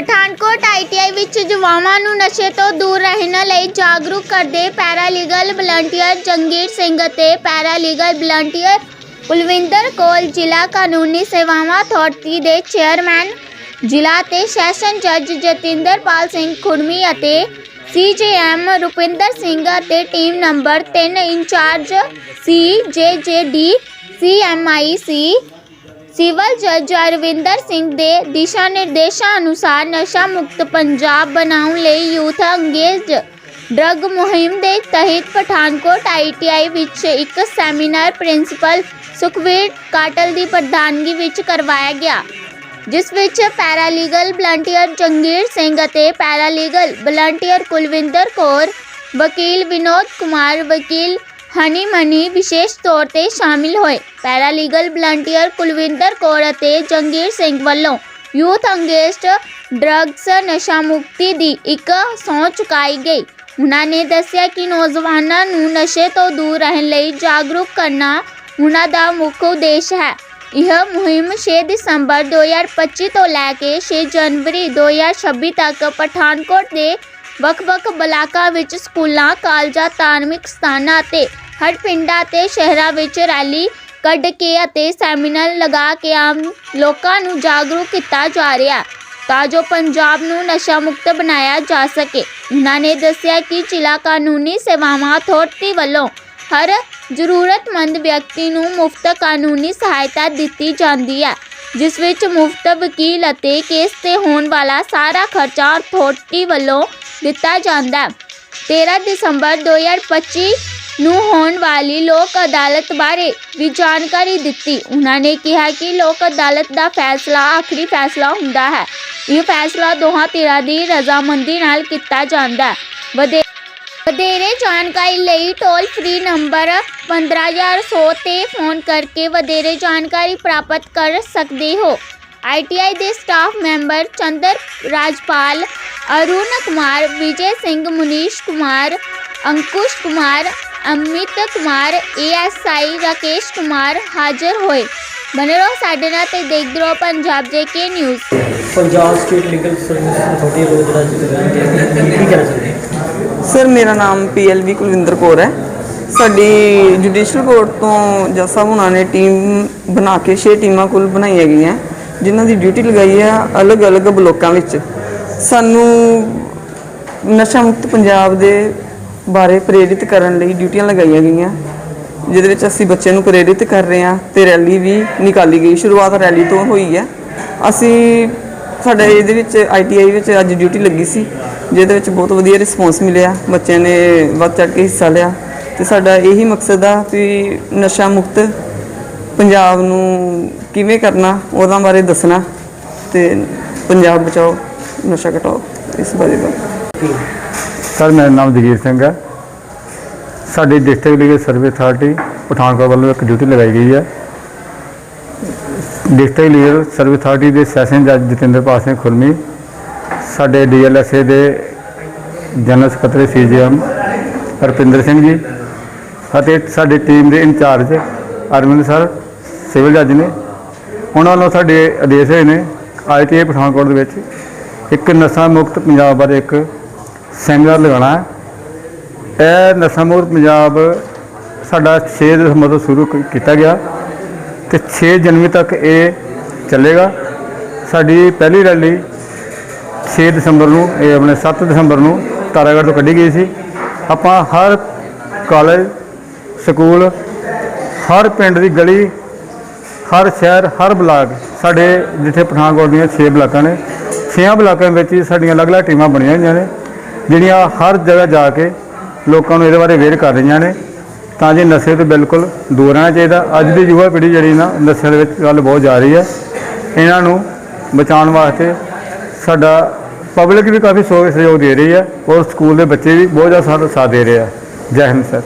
Pathankot ITI ਵਿੱਚ ਜਵਾਵਾਂ ਨੂੰ ਨਸ਼ੇ ਤੋਂ ਦੂਰ ਰਹਿਣ ਲਈ ਜਾਗਰੂਕ ਕਰਦੇ ਪੈਰਾਲੀਗਲ ਵਲੰਟੀਅਰ ਜੰਗੀਰ ਸਿੰਘ ਅਤੇ ਪੈਰਾਲੀਗਲ ਵਲੰਟੀਅਰ ਕੁਲਵਿੰਦਰ ਕੋਲ ਜ਼ਿਲ੍ਹਾ ਕਾਨੂੰਨੀ ਸੇਵਾਵਾਂ ਅਥਾਰਟੀ ਦੇ ਚੇਅਰਮੈਨ, ਜ਼ਿਲ੍ਹਾ ਤੇ ਸੈਸ਼ਨ ਜੱਜ ਜਤਿੰਦਰਪਾਲ ਸਿੰਘ ਖੁਰਮੀ ਅਤੇ ਸੀਜੇਐਮ ਰੁਪਿੰਦਰ ਸਿੰਘ ਅਤੇ team number 3 incharge CJJD CMIC civil ਜੱਜ ਅਰਵਿੰਦਰ ਸਿੰਘ ਦੇ ਦਿਸ਼ਾ ਨਿਰਦੇਸ਼ਾਂ ਅਨੁਸਾਰ ਨਸ਼ਾ ਮੁਕਤ ਪੰਜਾਬ ਬਣਾਉਣ ਲਈ ਯੂਥ ਅੰਗੇਜ ਡਰੱਗ ਮੁਹਿੰਮ ਦੇ ਤਹਿਤ ਪਠਾਨਕੋਟ ਆਈਟੀਆਈ ਵਿੱਚ ਇੱਕ ਸੈਮੀਨਾਰ ਪ੍ਰਿੰਸੀਪਲ ਸੁਖਵੀਰ ਕਾਟਲ ਦੀ ਪ੍ਰਧਾਨਗੀ ਵਿੱਚ ਕਰਵਾਇਆ ਗਿਆ, ਜਿਸ ਵਿੱਚ ਪੈਰਾਲੀਗਲ ਵਲੰਟੀਅਰ ਜੰਗੀਰ ਸਿੰਘ ਅਤੇ ਪੈਰਾਲੀਗਲ ਵਲੰਟੀਅਰ ਕੁਲਵਿੰਦਰ ਕੌਰ, ਵਕੀਲ ਵਿਨੋਦ ਕੁਮਾਰ, ਵਕੀਲ ਹਨੀ ਮਨੀ ਵਿਸ਼ੇਸ਼ ਤੌਰ ਤੇ ਸ਼ਾਮਿਲ ਹੋਏ। ਪੈਰਾਲੀਗਲ ਵਲੰਟੀਅਰ ਕੁਲਵਿੰਦਰ ਕੌਰ ਅਤੇ ਜੰਗੀਰ ਸਿੰਘ ਵੱਲੋਂ ਯੂਥ ਅੰਗੇਸਟ ਡਰੱਗਸ ਨਸ਼ਾ ਮੁਕਤੀ ਦੀ ਇੱਕ ਸਹੁੰ ਚੁਕਾਈ ਗਈ। ਉਹਨਾਂ ਨੇ ਦੱਸਿਆ ਕਿ ਨੌਜਵਾਨਾਂ ਨੂੰ ਨਸ਼ੇ ਤੋਂ ਦੂਰ ਰਹਿਣ ਲਈ ਜਾਗਰੂਕ ਕਰਨਾ ਉਹਨਾਂ ਦਾ ਮੁੱਖ ਉਦੇਸ਼ ਹੈ। ਇਹ ਮੁਹਿੰਮ 6 ਦਸੰਬਰ 2025 ਤੋਂ ਲੈ ਕੇ 6 ਜਨਵਰੀ 2026 ਤੱਕ ਪਠਾਨਕੋਟ ਦੇ ਵੱਖ-ਵੱਖ ਬਲਾਕਾਂ ਵਿੱਚ ਸਕੂਲਾਂ, ਕਾਲਜਾਂ, ਧਾਰਮਿਕ ਸਥਾਨਾਂ ਅਤੇ ਹਰ ਪਿੰਡਾਂ ਅਤੇ ਸ਼ਹਿਰਾਂ ਵਿੱਚ ਰੈਲੀ ਕੱਢ ਕੇ ਅਤੇ ਸੈਮੀਨਾਰ ਲਗਾ ਕੇ ਆਮ ਲੋਕਾਂ ਨੂੰ ਜਾਗਰੂਕ ਕੀਤਾ ਜਾ ਰਿਹਾ। ਤਾਂ ਜੋ ਪੰਜਾਬ ਨੂੰ ਨਸ਼ਾ ਮੁਕਤ ਬਣਾਇਆ ਜਾ ਸਕੇ। ਉਹਨਾਂ ਨੇ ਦੱਸਿਆ ਕਿ ਜ਼ਿਲ੍ਹਾ ਕਾਨੂੰਨੀ ਸੇਵਾਵਾਂ ਅਥਾਰਟੀ ਵੱਲੋਂ ਹਰ ਜ਼ਰੂਰਤਮੰਦ ਵਿਅਕਤੀ ਨੂੰ ਮੁਫਤ ਕਾਨੂੰਨੀ ਸਹਾਇਤਾ ਦਿੱਤੀ ਜਾਂਦੀ ਹੈ ਜਿਸ ਵਿੱਚ ਮੁਫਤ ਵਕੀਲ ਅਤੇ ਕੇਸ ਤੇ ਹੋਣ ਵਾਲਾ ਸਾਰਾ ਖਰਚਾ ਅਥਾਰਟੀ ਵੱਲੋਂ ਦਿੱਤਾ ਜਾਂਦਾ। ਹੈ 13 ਦਸੰਬਰ 2025 ਨੂੰ ਹੋਣ ਵਾਲੀ ਲੋਕ ਅਦਾਲਤ ਬਾਰੇ ਵੀ ਜਾਣਕਾਰੀ ਦਿੱਤੀ। ਉਹਨਾਂ ਨੇ ਕਿਹਾ ਕਿ ਲੋਕ ਅਦਾਲਤ ਦਾ ਫੈਸਲਾ ਆਖਰੀ ਫੈਸਲਾ ਹੁੰਦਾ ਹੈ। ਇਹ ਫੈਸਲਾ ਦੋਹਾਂ ਧਿਰਾਂ ਦੀ ਰਜ਼ਾਮੰਦੀ ਨਾਲ ਕੀਤਾ ਜਾਂਦਾ ਵਧੇ ਵਧੇਰੇ ਜਾਣਕਾਰੀ ਲਈ ਟੋਲ ਫ੍ਰੀ ਨੰਬਰ 15100 ਤੇ ਫੋਨ ਕਰਕੇ ਵਧੇਰੇ ਜਾਣਕਾਰੀ ਪ੍ਰਾਪਤ ਕਰ ਸਕਦੇ ਹੋ। ਆਈਟੀਆਈ ਦੇ staff member Chander Rajpal Arun Kumar Vijay Singh Munish Kumar Ankush Kumar Amit Kumar ASI Rakesh Kumar ਹਾਜ਼ਰ ਹੋਏ। ਬਨੇ ਰਹੋ ਸਾਡੇ ਨਾਲ ਤੇ ਦੇਖਦੇ ਰਹੋ Punjab JK news. Punjab state legal service authority ਵੱਲੋਂ ਜਿਹੜਾ ਕੀ? ਸਰ ਮੇਰਾ ਨਾਮ ਪੀਐਲਵੀ ਕੁਲਵਿੰਦਰ ਕੌਰ ਹੈ। ਸਾਡੀ ਜੁਡੀਸ਼ੀਅਲ ਕੋਰਟ ਤੋਂ ਸਾਹਿਬ ਹੁਣਾਂ ਨੇ ਟੀਮ ਬਣਾ ਕੇ 6 ਟੀਮਾਂ ਕੁੱਲ ਬਣਾਈਆਂ ਗਈਆਂ। ਜਿਨ੍ਹਾਂ ਦੀ ਡਿਊਟੀ ਲਗਾਈ ਹੈ ਅਲੱਗ-ਅਲੱਗ ਬਲੋਕਾਂ ਵਿੱਚ। ਸਾਨੂੰ ਨਸ਼ਾ ਮੁਕਤ ਪੰਜਾਬ ਦੇ ਬਾਰੇ ਪ੍ਰੇਰਿਤ ਕਰਨ ਲਈ ਡਿਊਟੀਆਂ ਲਗਾਈਆਂ ਗਈਆਂ, ਜਿਹਦੇ ਵਿੱਚ ਅਸੀਂ ਬੱਚਿਆਂ ਨੂੰ ਪ੍ਰੇਰਿਤ ਕਰ ਰਹੇ ਹਾਂ ਤੇ ਰੈਲੀ ਵੀ ਨਿਕਾਲੀ ਗਈ। ਸ਼ੁਰੂਆਤ ਰੈਲੀ ਤੋਂ ਹੋਈ ਹੈ ਅਸੀਂ ਸਾਡੇ ਇਹਦੇ ਵਿੱਚ ਆਈਟੀਆਈ ਵਿੱਚ ਅੱਜ ਡਿਊਟੀ ਲੱਗੀ ਸੀ, ਜਿਹਦੇ ਵਿੱਚ ਬਹੁਤ ਵਧੀਆ ਰਿਸਪੌਂਸ ਮਿਲਿਆ। ਬੱਚਿਆਂ ਨੇ ਵੱਧ ਚੜ੍ਹ ਕੇ ਹਿੱਸਾ ਲਿਆ। ਤੇ ਸਾਡਾ ਇਹੀ ਮਕਸਦ ਆ ਵੀ ਨਸ਼ਾ ਮੁਕਤ ਪੰਜਾਬ ਨੂੰ ਕਿਵੇਂ ਕਰਨਾ, ਉਹਦਾ ਬਾਰੇ ਦੱਸਣਾ ਤੇ ਪੰਜਾਬ ਬਚਾਓ, ਨਸ਼ਾ ਘਟਾਓ, ਇਸ ਬਾਰੇ ਦਾ ਸਰ, ਮੇਰਾ ਨਾਮ ਜਗੀਰ ਸਿੰਘ ਹੈ। ਸਾਡੀ district legal service authority Pathankot ਵੱਲੋਂ ਇੱਕ ਡਿਊਟੀ ਲਗਾਈ ਗਈ ਹੈ। ਡਿਸਟ੍ਰਿਕਟ ਲੀਗਲ ਸਰਵਿਸ ਅਥਾਰਟੀ ਦੇ ਸੈਸ਼ਨ ਜੱਜ ਜਤਿੰਦਰ ਪਾਲ ਸਿੰਘ ਖੁਰਮੀ, ਸਾਡੇ ਡੀਐਲਐਸਏ ਦੇ ਜਨਰਲ ਸਕੱਤਰ ਸੀਜੀਐਮ ਹਰਪਿੰਦਰ ਸਿੰਘ ਜੀ, ਅਤੇ ਸਾਡੀ ਟੀਮ ਦੇ ਇੰਚਾਰਜ ਅਰਵਿੰਦ ਸਰ ਸਿਵਲ ਜੱਜ ਨੇ ਉਹਨਾਂ ਵੱਲੋਂ ਸਾਡੇ ਆਦੇਸ਼ ਹੋਏ ਨੇ ਆਈਟੀਆਈ ਪਠਾਨਕੋਟ ਦੇ ਵਿੱਚ ਇੱਕ ਨਸ਼ਾ ਮੁਕਤ ਪੰਜਾਬ ਬਾਰੇ ਇੱਕ ਸੈਮੀਨਾਰ ਲਗਾਉਣਾ ਹੈ। ਇਹ ਨਸ਼ਾ ਮੁਕਤ ਪੰਜਾਬ ਸਾਡਾ 6 ਦਸੰਬਰ ਤੋਂ ਸ਼ੁਰੂ ਕੀਤਾ ਗਿਆ ਤੇ 6 ਜਨਵਰੀ ਤੱਕ ਇਹ ਚੱਲੇਗਾ। ਸਾਡੀ ਪਹਿਲੀ ਰੈਲੀ 6 ਦਸੰਬਰ ਨੂੰ, ਇਹ ਆਪਣੇ 7 ਦਸੰਬਰ ਨੂੰ ਤਾਰਾਗੜ੍ਹ ਤੋਂ ਕੱਢੀ ਗਈ ਸੀ। ਆਪਾਂ ਹਰ ਕਾਲਜ, ਸਕੂਲ, ਹਰ ਪਿੰਡ ਦੀ ਗਲੀ ਹਰ ਸ਼ਹਿਰ, ਹਰ ਬਲਾਕ ਸਾਡੇ ਜਿੱਥੇ ਪਠਾਨਕੋਟ ਦੀਆਂ 6 ਬਲਾਕਾਂ ਨੇ 6 ਬਲਾਕਾਂ ਵਿੱਚ ਹੀ ਸਾਡੀਆਂ ਅਲੱਗ-ਅਲੱਗ ਟੀਮਾਂ ਬਣੀਆਂ ਹੋਈਆਂ ਨੇ, ਜਿਹੜੀਆਂ ਹਰ ਜਗ੍ਹਾ ਜਾ ਕੇ ਲੋਕਾਂ ਨੂੰ ਇਹਦੇ ਬਾਰੇ ਅਵੇਅਰ ਕਰ ਰਹੀਆਂ ਨੇ। ਤਾਂ ਜੇ ਨਸ਼ੇ ਤੋਂ ਬਿਲਕੁਲ ਦੂਰ ਰਹਿਣਾ ਚਾਹੀਦਾ। ਅੱਜ ਦੀ ਯੁਵਾ ਪੀੜ੍ਹੀ ਜਿਹੜੀ ਨਾ ਨਸ਼ੇ ਦੇ ਵਿੱਚ ਗੱਲ ਬਹੁਤ ਜਾ ਰਹੀ ਹੈ। ਇਹਨਾਂ ਨੂੰ ਬਚਾਉਣ ਵਾਸਤੇ ਸਾਡਾ ਪਬਲਿਕ ਵੀ ਕਾਫੀ ਸਹਿਯੋਗ ਦੇ ਰਹੀ ਹੈ ਔਰ ਸਕੂਲ ਦੇ ਬੱਚੇ ਵੀ ਬਹੁਤ ਜ਼ਿਆਦਾ ਸਾਡਾ ਸਾਥ ਦੇ ਰਹੇ ਆ। ਜੈ ਹਿੰਦ ਸਰ।